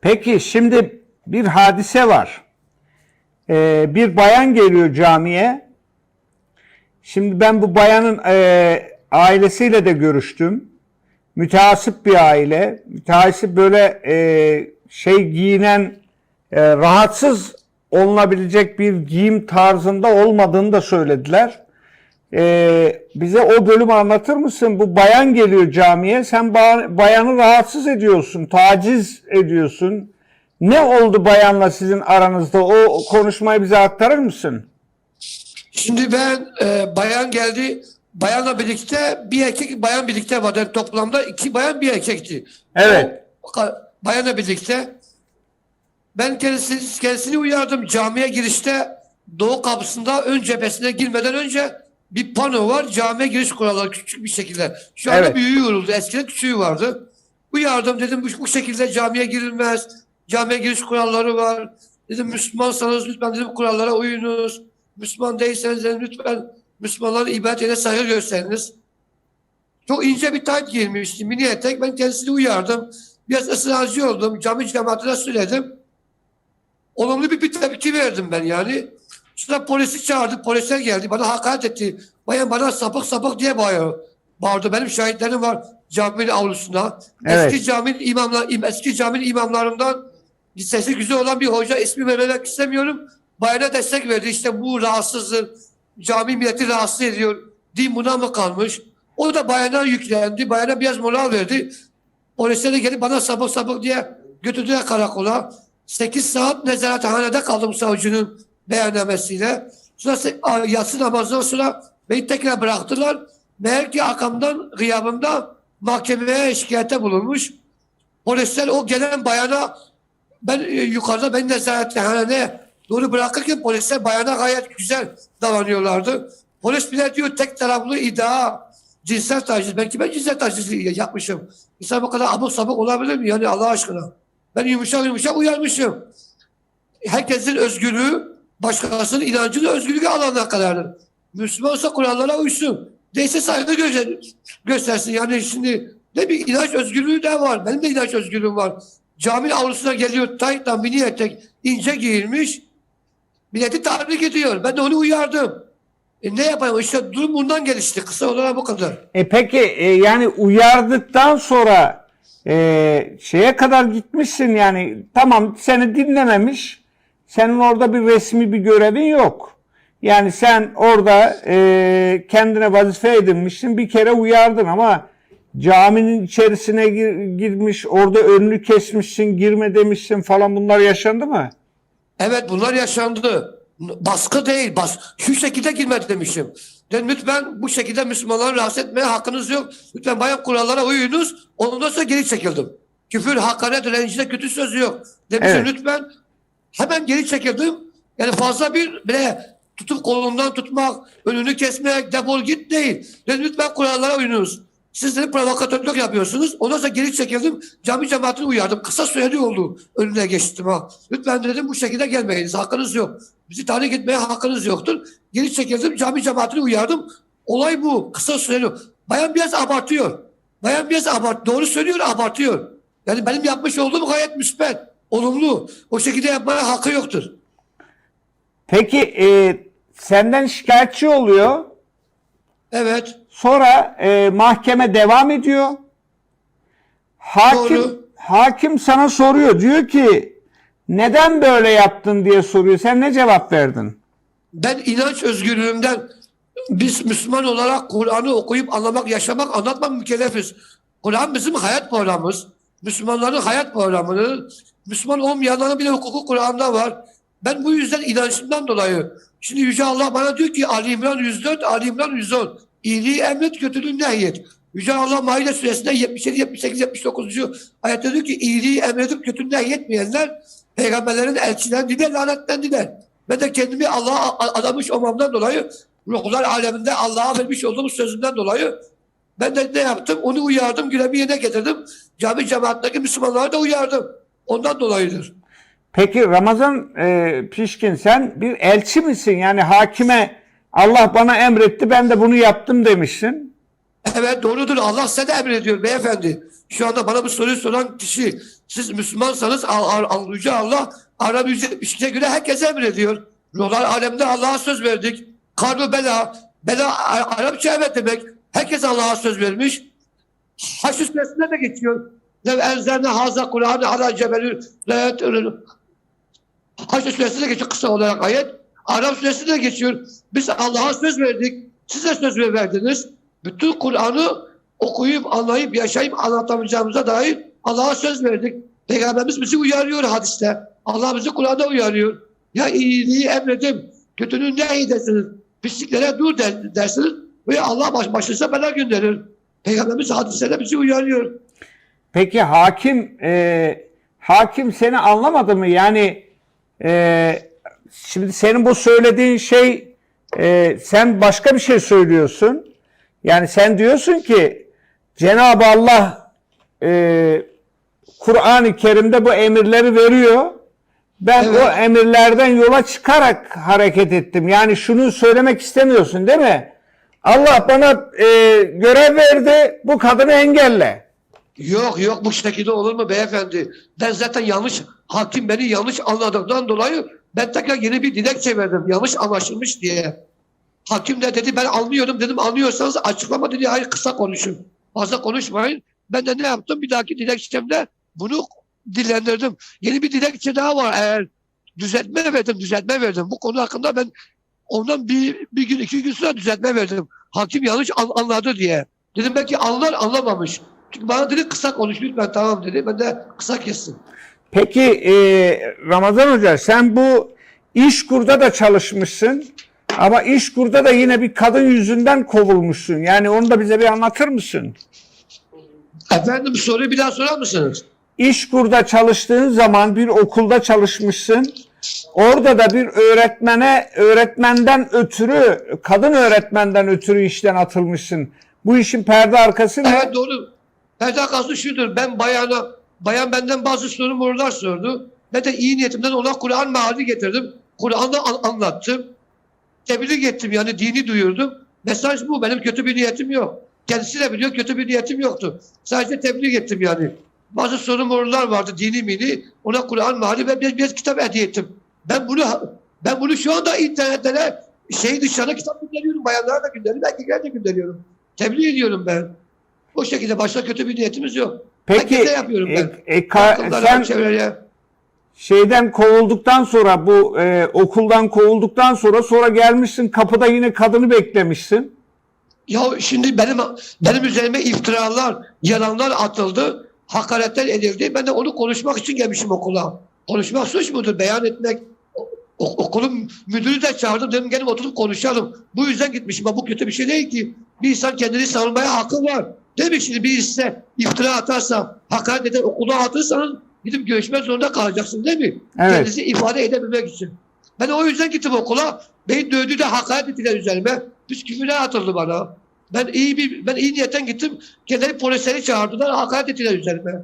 Peki şimdi bir hadise var. Ee, bir bayan geliyor camiye. Şimdi ben bu bayanın e, ailesiyle de görüştüm. Müteasip bir aile. Müteasip böyle e, şey giyinen e, rahatsız olunabilecek bir giyim tarzında olmadığını da söylediler. E, bize o bölümü anlatır mısın? Bu bayan geliyor camiye. Sen ba- bayanı rahatsız ediyorsun, taciz ediyorsun. Ne oldu bayanla sizin aranızda? O konuşmayı bize aktarır mısın? Şimdi ben e, bayan geldi. Bayanla birlikte bir erkek bayan birlikte vardı. Yani toplamda iki bayan bir erkekti. Evet. O, bayanla birlikte ben kendisini, kendisini uyardım. Camiye girişte doğu kapısında ön cephesine girmeden önce bir pano var. Camiye giriş kuralları küçük bir şekilde. Şu anda Evet. büyüğü yoruldu. Eskiden küçüğü vardı. Uyardım dedim bu, bu şekilde camiye girilmez. Camiye giriş kuralları var. Dedim Müslümansanız lütfen dedim kurallara uyunuz. Müslüman değilseniz dedim lütfen Müslümanların ibadetine saygı gösteriniz. Çok ince bir tayt giymişti. Mini etek. Ben kendisini uyardım. Biraz ısrarcı oldum. Cami cemaatine söyledim. Olumlu bir, bir tepki verdim ben yani. Sonra polisi çağırdı. Polisler geldi. Bana hakaret etti. Bayan bana sapık sapık diye bağırıyor. Bağırdı. Benim şahitlerim var caminin avlusunda. Evet. Eski caminin imamlar, im- eski caminin imamlarından sesi güzel olan bir hoca ismi vermek istemiyorum. Bayana destek verdi. İşte bu rahatsızdır. Cami milleti rahatsız ediyor. Din buna mı kalmış? O da bayana yüklendi. Bayana biraz moral verdi. Polisler de gelip bana sapık sapık diye götürdüler karakola. 8 saat nezarethanede kaldım savcının beyannamesiyle. Sonra yatsı namazından sonra beni tekrar bıraktılar. Meğer ki arkamdan gıyabımda mahkemeye şikayete bulunmuş. Polisler o gelen bayana ben e, yukarıda beni nezarethaneye doğru bırakırken polisler bayana gayet güzel davranıyorlardı. Polis bile diyor tek taraflı iddia cinsel taciz. Belki ben cinsel taciz yapmışım. İnsan bu kadar abuk sabuk olabilir mi? Yani Allah aşkına. Ben yumuşak yumuşak uyarmışım. Herkesin özgürlüğü başkasının inancını özgürlüğü alanına kadardır. Müslümansa kurallara uysun. Değilse saygı göster- göstersin. Yani şimdi ne bir inanç özgürlüğü de var. Benim de inanç özgürlüğüm var. Cami avlusuna geliyor taytla mini etek ince giyilmiş. Milleti tahrik ediyor. Ben de onu uyardım. E ne yapayım? İşte durum bundan gelişti. Kısa olarak bu kadar. E peki e, yani uyardıktan sonra e, şeye kadar gitmişsin yani tamam seni dinlememiş. Senin orada bir resmi bir görevin yok. Yani sen orada e, kendine vazife edinmişsin bir kere uyardın ama caminin içerisine gir- girmiş orada önünü kesmişsin girme demişsin falan bunlar yaşandı mı? Evet bunlar yaşandı. Baskı değil. Bas şu şekilde girme demişim. Dedim lütfen bu şekilde Müslümanları rahatsız etmeye hakkınız yok. Lütfen bayan kurallara uyunuz. Ondan sonra geri çekildim. Küfür, hakaret, rencide kötü sözü yok. Demişim Evet. lütfen. Hemen geri çekildim. Yani fazla bir bile tutup kolundan tutmak, önünü kesmek, defol git değil. Dedim lütfen kurallara uyunuz. Siz de provokatörlük yapıyorsunuz. Ondan sonra geri çekildim. Cami cemaatini uyardım. Kısa süreli oldu. Önüne geçtim ha. Lütfen dedim bu şekilde gelmeyiniz. Hakkınız yok. Bizi tahrik etmeye hakkınız yoktur. Geri çekildim. Cami cemaatini uyardım. Olay bu. Kısa süreli. Bayan biraz abartıyor. Bayan biraz abart. Doğru söylüyor abartıyor. Yani benim yapmış olduğum gayet müspet. Olumlu. O şekilde yapmaya hakkı yoktur. Peki e, senden şikayetçi oluyor. Evet. Sonra e, mahkeme devam ediyor. Hakim Doğru. hakim sana soruyor. Diyor ki neden böyle yaptın diye soruyor. Sen ne cevap verdin? Ben inanç özgürlüğümden biz Müslüman olarak Kur'an'ı okuyup anlamak, yaşamak, anlatmak mükellefiz. Kur'an bizim hayat programımız. Müslümanların hayat programını, Müslüman olmayanların bile hukuku Kur'an'da var. Ben bu yüzden inancımdan dolayı. Şimdi Yüce Allah bana diyor ki Ali İmran 104, Ali İmran 110. İyiliği emret, kötülüğü nehyet. Yüce Allah Maide suresinde 77, 78, 79. ayette diyor ki iyiliği emredip kötülüğü nehyetmeyenler peygamberlerin elçilerinden lanetlendiler. Ben de kendimi Allah'a adamış olmamdan dolayı ruhlar aleminde Allah'a vermiş olduğum sözümden dolayı ben de ne yaptım? Onu uyardım, görevimi yerine getirdim. Cami cemaatteki Müslümanları da uyardım. Ondan dolayıdır. Peki Ramazan e, Pişkin sen bir elçi misin? Yani hakime Allah bana emretti ben de bunu yaptım demişsin. Evet doğrudur. Allah size de emrediyor beyefendi. Şu anda bana bu soruyu soran kişi siz Müslümansanız Yüce Allah Arap 172'ye göre herkese emrediyor. Ruhlar alemde Allah'a söz verdik. Karnu bela. Bela Arapça evet demek. Herkes Allah'a söz vermiş. Haç suresinde de geçiyor. Lev enzerne haza Kur'an'ı ala cebelü Haç suresinde geçiyor kısa olarak ayet. Arap suresinde de geçiyor. Biz Allah'a söz verdik. Size söz verdiniz. Bütün Kur'an'ı okuyup, anlayıp, yaşayıp anlatamayacağımıza dair Allah'a söz verdik. Peygamberimiz bizi uyarıyor hadiste. Allah bizi Kur'an'da uyarıyor. Ya iyiliği emredim, kötünün ne iyi dersiniz, pisliklere dur der, dersiniz ve Allah baş, başınıza bela gönderir. Peygamberimiz hadiste bizi uyarıyor. Peki hakim e, hakim seni anlamadı mı? Yani e, şimdi senin bu söylediğin şey e, sen başka bir şey söylüyorsun. Yani sen diyorsun ki Cenab-ı Allah e, Kur'an-ı Kerim'de bu emirleri veriyor. Ben Evet. o emirlerden yola çıkarak hareket ettim. Yani şunu söylemek istemiyorsun değil mi? Allah bana e, görev verdi, bu kadını engelle. Yok yok bu şekilde olur mu beyefendi? Ben zaten yanlış, hakim beni yanlış anladığından dolayı ben tekrar yeni bir dilekçe verdim. Yanlış anlaşılmış diye. Hakim de dedi ben anlıyorum dedim anlıyorsanız açıklama dedi hayır kısa konuşun. Fazla konuşmayın. Ben de ne yaptım bir dahaki dilekçemde bunu dillendirdim. Yeni bir dilekçe daha var eğer düzeltme verdim düzeltme verdim. Bu konu hakkında ben ondan bir, bir gün iki gün sonra düzeltme verdim. Hakim yanlış an- anladı diye. Dedim belki anlar anlamamış. Çünkü bana dedi kısa konuş lütfen tamam dedi. Ben de kısa kestim. Peki e, Ramazan Hoca sen bu İşkur'da da çalışmışsın ama İşkur'da da yine bir kadın yüzünden kovulmuşsun. Yani onu da bize bir anlatır mısın? Efendim soruyu bir daha sorar mısınız? İşkur'da çalıştığın zaman bir okulda çalışmışsın. Orada da bir öğretmene, öğretmenden ötürü, kadın öğretmenden ötürü işten atılmışsın. Bu işin perde arkası ne? Evet doğru. Perde arkası şudur. Ben bayana, bayan benden bazı sorumlular sordu. Ben de iyi niyetimden ona Kur'an meali getirdim. Kur'an'ı an- anlattım. Tebliğ ettim yani dini duyurdum. Mesaj bu. Benim kötü bir niyetim yok. Kendisi de biliyor kötü bir niyetim yoktu. Sadece tebliğ ettim yani. Bazı sorumlular vardı dini mini. Ona Kur'an meali ve bir, bir kitap hediye ettim. Ben bunu ben bunu şu anda internetlere şey dışarı kitap gönderiyorum. Bayanlara da gönderiyorum. Erkeklere de gönderiyorum. Tebliğ ediyorum ben. O şekilde başka kötü bir niyetimiz yok. Peki Herkese yapıyorum ben. e, e, ka- sen çevreye. şeyden kovulduktan sonra bu e, okuldan kovulduktan sonra sonra gelmişsin kapıda yine kadını beklemişsin. Ya şimdi benim benim üzerime iftiralar, yalanlar atıldı, hakaretler edildi. Ben de onu konuşmak için gelmişim okula. Konuşmak suç mudur? Beyan etmek. O- okulun müdürü de çağırdım. Dedim gelin oturup konuşalım. Bu yüzden gitmişim. Bu kötü bir şey değil ki. Bir insan kendini savunmaya hakkı var. Mi şimdi bir size iftira atarsa, hakaret eder, okula atırsanız gidip görüşmek zorunda kalacaksın değil mi? Evet. Kendinizi ifade edebilmek için. Ben o yüzden gittim okula. Beni dövdü de hakaret ettiler üzerime. Püsküvüler atıldı bana. Ben iyi bir ben iyi niyetten gittim. Kendileri polisleri çağırdılar. Hakaret ettiler üzerime.